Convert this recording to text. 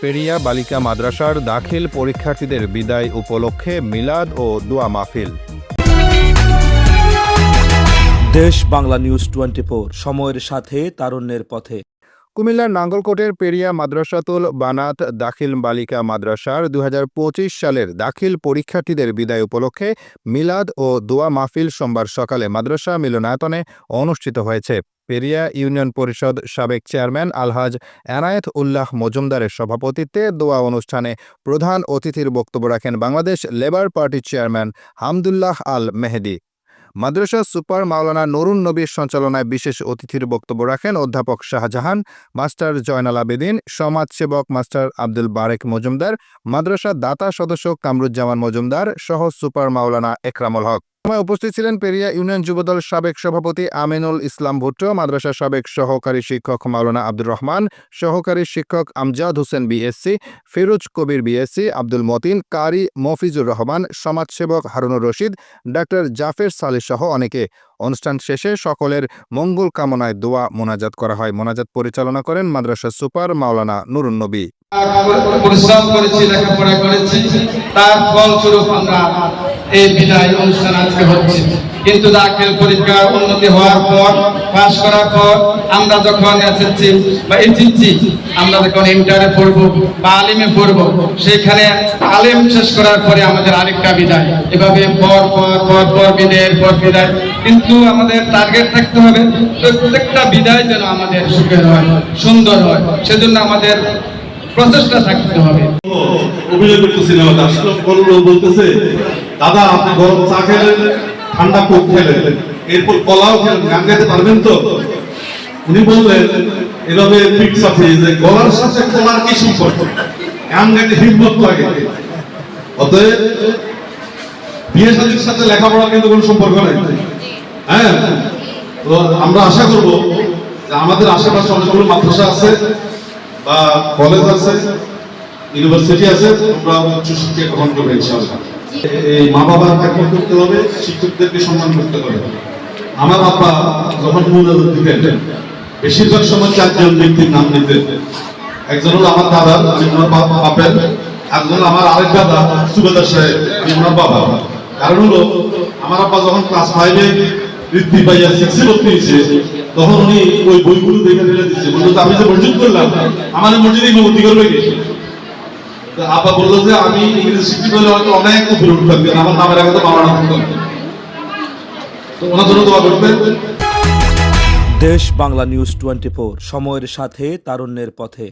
পেরিয়া বালিকা মাদ্রাসার দাখিল পরীক্ষার্থীদের বিদায় উপলক্ষে মিলাদ ও দোয়া মাহফিল। দেশ বাংলা নিউজ টোয়েন্টি সময়ের সাথে তারুণ্যের পথে। কুমিল্লার নাঙ্গলকোটের পেরিয়া মাদ্রাসাতুল বানাত দাখিল বালিকা মাদ্রাসার দুহাজার পঁচিশ সালের দাখিল পরীক্ষার্থীদের বিদায় উপলক্ষে মিলাদ ও দোয়া মাহফিল সোমবার সকালে মাদ্রাসা মিলনায়তনে অনুষ্ঠিত হয়েছে। পেরিয়া ইউনিয়ন পরিষদ সাবেক চেয়ারম্যান আলহাজ এনায়েত উল্লাহ মজুমদারের সভাপতিত্বে দোয়া অনুষ্ঠানে প্রধান অতিথির বক্তব্য রাখেন বাংলাদেশ লেবার পার্টির চেয়ারম্যান হামদুল্লাহ আল মেহেদি। মাদ্রাসা সুপার মাওলানা নরুন নবীর সঞ্চালনায় বিশেষ অতিথির বক্তব্য রাখেন অধ্যাপক শাহজাহান, মাস্টার জয়নাল আবেদিন, সমাজসেবক মাস্টার আব্দুল বারেক মজুমদার, মাদ্রাসা দাতা সদস্য কামরুজ্জামান মজুমদার সহ সুপার মাওলানা একরামুল হক। সময় উপস্থিত ছিলেন পেরিয়া ইউনিয়ন যুবদল সাবেক সভাপতি আমিনুল ইসলাম ভুট্টো, মাদ্রাসার সাবেক সহকারী শিক্ষক মাওলানা আব্দুর রহমান, সহকারী শিক্ষক আমজাদ হোসেন বিএসসি, ফিরোজ কবির বিএসসি, আব্দুল মতিন, কারি মফিজুর রহমান, সমাজসেবক হারুনুর রশিদ, ডাক্তার জাফের সালি সহ অনেকে। অনুষ্ঠান শেষে সকলের মঙ্গল কামনায় দোয়া মোনাজাত করা হয়। মোনাজাত পরিচালনা করেন মাদ্রাসা সুপার মাওলানা নুরুন নবী। পরিশ্রম করেছি, লেখাপড়া করেছি। তার ফলস্বরূপ আমরা এই বিদায় অনুষ্ঠান আজকে হচ্ছে। কিন্তু দাখিল পরীক্ষা উন্নতি হওয়ার পর পাশ করার পর আমরা যখন এসেছি বা এসেছি আমরা যখন ইন্টারে পড়ব বা আলিমে পড়ব, সেখানে আলিম শেষ করার পরে আমাদের আরেকটা বিদায়। এভাবে পর পর পর পর বিদায়ের পর বিদায়। কিন্তু আমাদের টার্গেট থাকতে হবে, প্রত্যেকটা বিদায় যেন আমাদের সুখের হয়, সুন্দর হয়। সেজন্য আমাদের প্রচেষ্টা থাকতে হবে। অভিনয় করতেছি না আসলে বলতেছে দাদা, আপনি গরম চা খেলেন, ঠান্ডা কোক খেলেন। এরপর কলাও খেলেন, গান গাইতে পারবেন তো? উনি বললেন, এভাবে পিক সাথে যে গলার সাথে কলার কি সম্পর্ক? গান গাইতে হিম্মত লাগে। অতএব, বিয়ে শাদীর সাথে লেখাপড়া কিন্তু কোনো সম্পর্ক নাই। হ্যাঁ? তো আমরা আশা করব যে আমাদের আশেপাশে অনেকগুলো মাদ্রাসা আছে, বা কলেজ আছে ইউনিভার্সিটি আছে, আমরা উচ্চ শিক্ষা গ্রহণ করব ইনশাআল্লাহ। এই মা করতে হবে, শিক্ষকদেরকে সম্মান করতে হবে। আমার আব্বা যখন দিতেন বেশিরভাগ সময় চারজন ব্যক্তির নাম একজন হলো আমার দাদা আমি বাপের। একজন আমার আরেক দাদা, সুবেদার সাহেব আমি ওনার বাবা। কারণ হলো, আমার আব্বা যখন ক্লাস ফাইভে বৃদ্ধি পাইয়া সিক্সে ভর্তি হয়েছে, তখন উনি ওই বইগুলো দেখে ফেলে দিচ্ছে আমি যে মসজিদ করলাম, আমার মসজিদে ইমামতি করবে কি? আব্বা বলল যে, আমি ইংরেজি শিখতে হলে হয়তো অনেক উপরে উঠে থাকতেন আমার নামের আগে তো বাবা নাম তো ওনার জন্য দোয়া করবেন। দেশ বাংলা নিউজ টোয়েন্টি সময়ের সাথে, তারুণ্যের পথে।